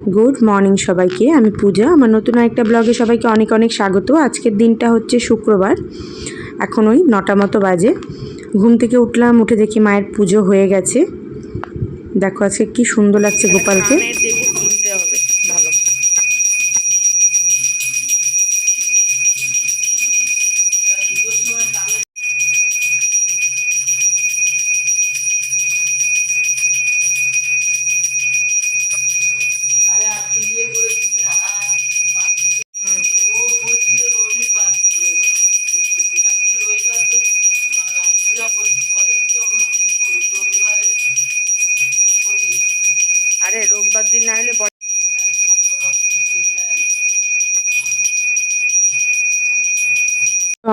Good morning সবাইকে, আমি পূজা। আমার নতুন একটা ব্লগে সবাইকে অনেক অনেক স্বাগত। আজকের দিনটা হচ্ছে শুক্রবার, এখন ওই নটা মতো বাজে। ঘুম থেকে উঠলাম, উঠে দেখি মায়ের পুজো হয়ে গেছে। দেখো আজকে কি সুন্দর লাগছে গোপালকে।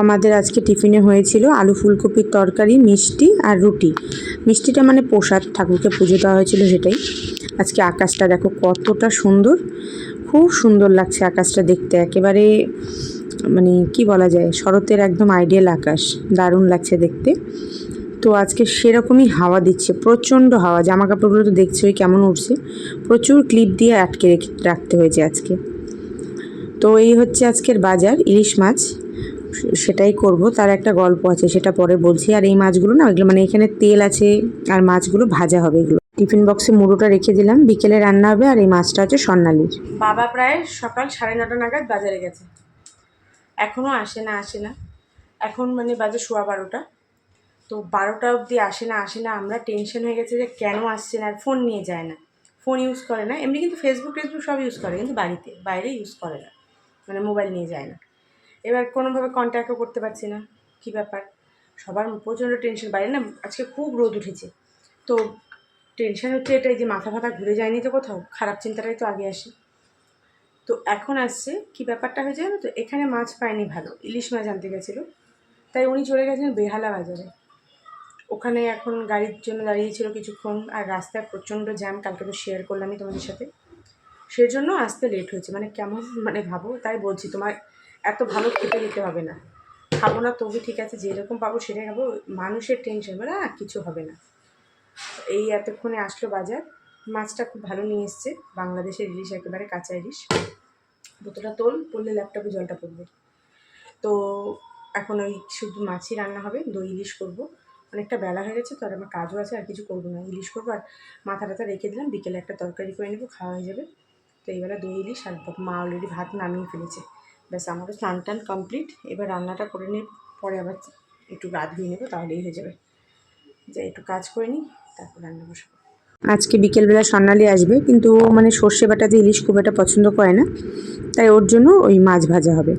আমাদের আজকে টিফিনে হয়েছিল আলু ফুলকপির তরকারি, মিষ্টি আর রুটি। মিষ্টিটা মানে প্রসাদ, ঠাকুরকে পুজো দেওয়া হয়েছিল সেটাই। আজকে আকাশটা দেখো কতটা সুন্দর, খুব সুন্দর লাগছে আকাশটা দেখতে। একেবারে মানে কি বলা যায়, শরতের একদম আইডিয়াল আকাশ, দারুণ লাগছে দেখতে। তো আজকে সেরকমই হাওয়া দিচ্ছে, প্রচণ্ড হাওয়া জামা কাপড়গুলো তো দেখছোই কেমন উঠছে প্রচুর ক্লিপ দিয়ে আটকে রেখে রাখতে হয়েছে আজকে। তো এই হচ্ছে আজকের বাজার, ইলিশ মাছ। সেটাই করব। তার একটা গল্প আছে, সেটা পরে বলছি। আর এই মাছগুলো না ওইগুলো মানে এখানে তেল আছে আর মাছগুলো ভাজা হবে এগুলো। টিফিন বক্সে মুড়োটা রেখে দিলাম। বিকেলে রান্না হবে আর এই মাছটা হচ্ছে স্বর্ণালীর। বাবা প্রায় সকাল সাড়ে নটা নাগাদ বাজারে গেছে। এখনও আসে না আসে না। এখন মানে বাজে সোয়া বারোটা। তো বারোটা অবধি আসে না আসে না। আমরা টেনশন হয়ে গেছে যে কেন আসছে না, আর ফোন নিয়ে যায় না। ফোন ইউজ করে না। এমনি কিন্তু ফেসবুক টেসবুক সব ইউজ করে, কিন্তু বাড়িতে, বাইরে ইউজ করে না। মানে মোবাইল নিয়ে যায় না। এবার কোনোভাবে কন্ট্যাক্টও করতে পারছি না। কী ব্যাপার? সবার প্রচণ্ড টেনশন বাইরে না, আজকে খুব রোদ উঠেছে। তো টেনশন হচ্ছে এটাই যে মাথা ফাথা ঘুরে যায়নি তো কোথাও? খারাপ চিন্তাটাই তো আগে আসে। তো এখন আসছে, কি ব্যাপারটা হয়েছে জানো তো? এখানে মাছ পায়নি ভালো। ইলিশ মাছ আনতে গেছিল। তাই উনি চলে গেছেন বেহালা বাজারে। ওখানে এখন গাড়ির জন্য দাঁড়িয়েছিল কিছুক্ষণ, আর রাস্তায় প্রচণ্ড জ্যাম কালকে তো শেয়ার করলামই তোমাদের সাথে। সেজন্য আসতে লেট হয়েছে। মানে কেমন মানে ভাবো? তাই বলছি, তোমার এত ভালো খেতে যেতে হবে না। খাব না, তবু ঠিক আছে, যেরকম পাবো সেটাই খাব। মানুষের টেনশন মানে না কিছু হবে না। এই এতক্ষণে আসলো বাজার। মাছটা খুব ভালো নিয়ে এসছে। বাংলাদেশের ইলিশ একেবারে কাঁচা ইলিশ। বোতলটা তোল, পড়লে ল্যাপটপে জলটা পড়বে। তো এখন ওই শুধু মাছই রান্না হবে, দই ইলিশ করব। অনেকটা বেলা হয়ে গেছে তো, আর আমার কাজও আছে, আর কিছু করব না। ইলিশ করব, আর মাথা টাথা রেখে দিলাম। বিকেলে একটা তরকারি করে নেব, খাওয়া হয়ে যাবে। তো এইবেলা দই ইলিশ আর মা অলরেডি ভাত নামিয়ে ফেলেছে। ব্যাস, আমারও স্নান টান কমপ্লিট এবার রান্নাটা করে নিয়ে পরে আবার একটু গা ধুয়ে নেব, তাহলেই হয়ে যাবে। যে একটু কাজ করে নিই, তারপর রান্না বসাবো। আজকে বিকেলবেলা স্বর্ণালী আসবে, কিন্তু ও মানে সর্ষে বাটাতে ইলিশ খুব একটা পছন্দ করে না, তাই ওর জন্য ওই মাছ ভাজা হবে।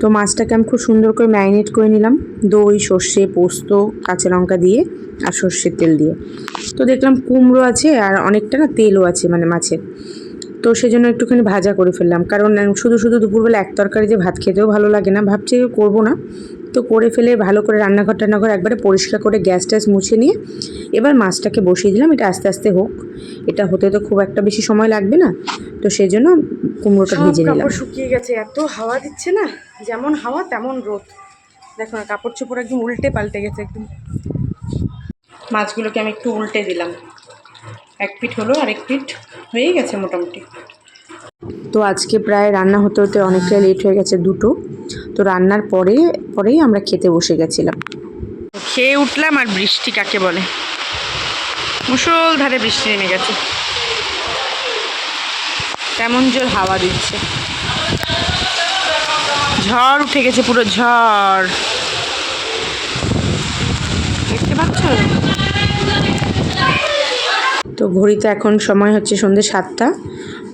তো মাছটাকে আমি খুব সুন্দর করে ম্যারিনেট করে নিলাম, দই, সর্ষে, পোস্ত, কাঁচা লঙ্কা দিয়ে আর সর্ষের তেল দিয়ে। তো দেখলাম কুমড়ো আছে আর অনেকটা না তেলও আছে মানে মাছের। তো সেজন্য একটুখানি ভাজা করে ফেললাম। কারণ শুধু শুধু দুপুরবেলা এক তরকারি যে ভাত খেতেও ভালো লাগে না ভাবছি করব না। তো করে ফেলে ভালো করে রান্নাঘর টান্নাঘর একবারে পরিষ্কার করে গ্যাস ট্যাস মুছে নিয়ে এবার মাছটাকে বসিয়ে দিলাম। এটা আস্তে আস্তে হোক। এটা হতে তো খুব একটা বেশি সময় লাগবে না। তো সেই জন্য কুমড়োটা ভেজে নিলাম। শুকিয়ে গেছে। এত হাওয়া দিচ্ছে না? যেমন হাওয়া তেমন রোদ। দেখো না কাপড় চোপড় একদম উল্টে পাল্টে গেছে একদম। মাছগুলোকে আমি একটু উল্টে দিলাম। এক পিঠ হলো আর এক পিঠ হয়েই গেছে মোটামুটি। তো আজকে প্রায় রান্না হতে হতে অনেকটাই লেট হয়ে গেছে দুটো। তো রান্নার পরে পরেই আমরা খেতে বসে গেছিলাম। খেয়ে উঠলাম আর বৃষ্টি কাকে বলে? মুসলধারে বৃষ্টি নেমে গেছে। তেমন জোর হাওয়া দিচ্ছে। ঝড় উঠে গেছে পুরো ঝড়। দেখতে পাচ্ছ? তো ঘড়িতে এখন সময় হচ্ছে সন্ধ্যে সাতটা।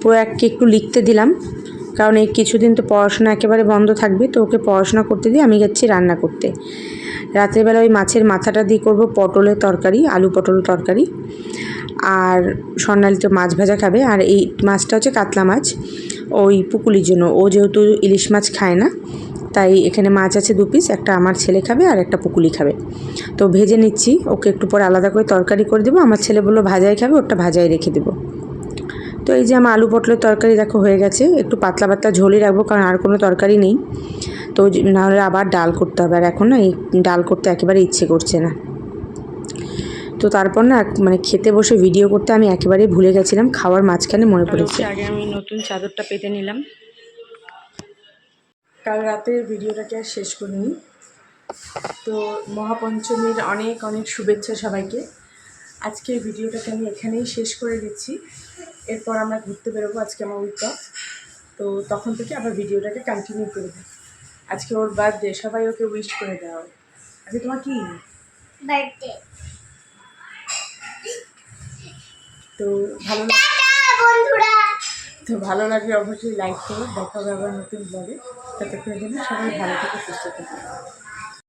প্রয়াককে একটু লিখতে দিলাম, কারণ এই কিছুদিন তো পড়াশোনা একেবারে বন্ধ থাকবে, তো ওকে পড়াশোনা করতে দিয়ে আমি যাচ্ছি রান্না করতে। রাত্রেবেলা ওই মাছের মাথাটা দিয়ে করব পটলের তরকারি, আলু পটল তরকারি, আর স্বর্ণালী তো মাছ ভাজা খাবে। আর এই মাছটা হচ্ছে কাতলা মাছ, ওই পুকুলির জন্য। ও যেহেতু ইলিশ মাছ খায় না তাই এখানে মাছ আছে দু পিস একটা আমার ছেলে খাবে আর একটা পুকুলি খাবে। তো ভেজে নিচ্ছি ওকে একটু পরে আলাদা করে তরকারি করে দেবো। আমার ছেলে বলল ভাজাই খাবে ওটা ভাজাই রেখে দেবো। তো এই যে আমার আলু পটলের তরকারি দেখো হয়ে গেছে একটু পাতলা পাতলা ঝোলই রাখব কারণ আর কোনো তরকারি নেই। তো নাহলে আবার ডাল করতে হবে আর এখন না এই ডাল করতে একেবারে ইচ্ছে করছে না। তো তারপর না মানে খেতে বসে ভিডিও করতে আমি একেবারেই ভুলে গেছিলাম খাওয়ার মাঝখানে মনে পড়েছে। আগে আমি নতুন চাদরটা পেতে নিলাম। কাল রাতের ভিডিওটাকে আর শেষ করিনি। তো মহাপঞ্চমীর অনেক অনেক শুভেচ্ছা সবাইকে। আজকের ভিডিওটাকে আমি এখানেই শেষ করে দিচ্ছি। এরপর আমরা ঘুরতে বেরোবো আজকে আমার উইক অফ তো তখন থেকে আবার ভিডিওটাকে কন্টিনিউ করব আজকে ওর বার্থডে সবাই ওকে উইশ করে দেওয়া হবে আজকে তোমার কি? বার্থডে তো ভালো লাগ- বন্ধুরা। তো ভালো লাগলে অবশ্যই লাইক করো। দেখা হবে আবার নতুন ব্লগে ততক্ষণের জন্য সবাই ভালো থেকে সুস্থ থাকে।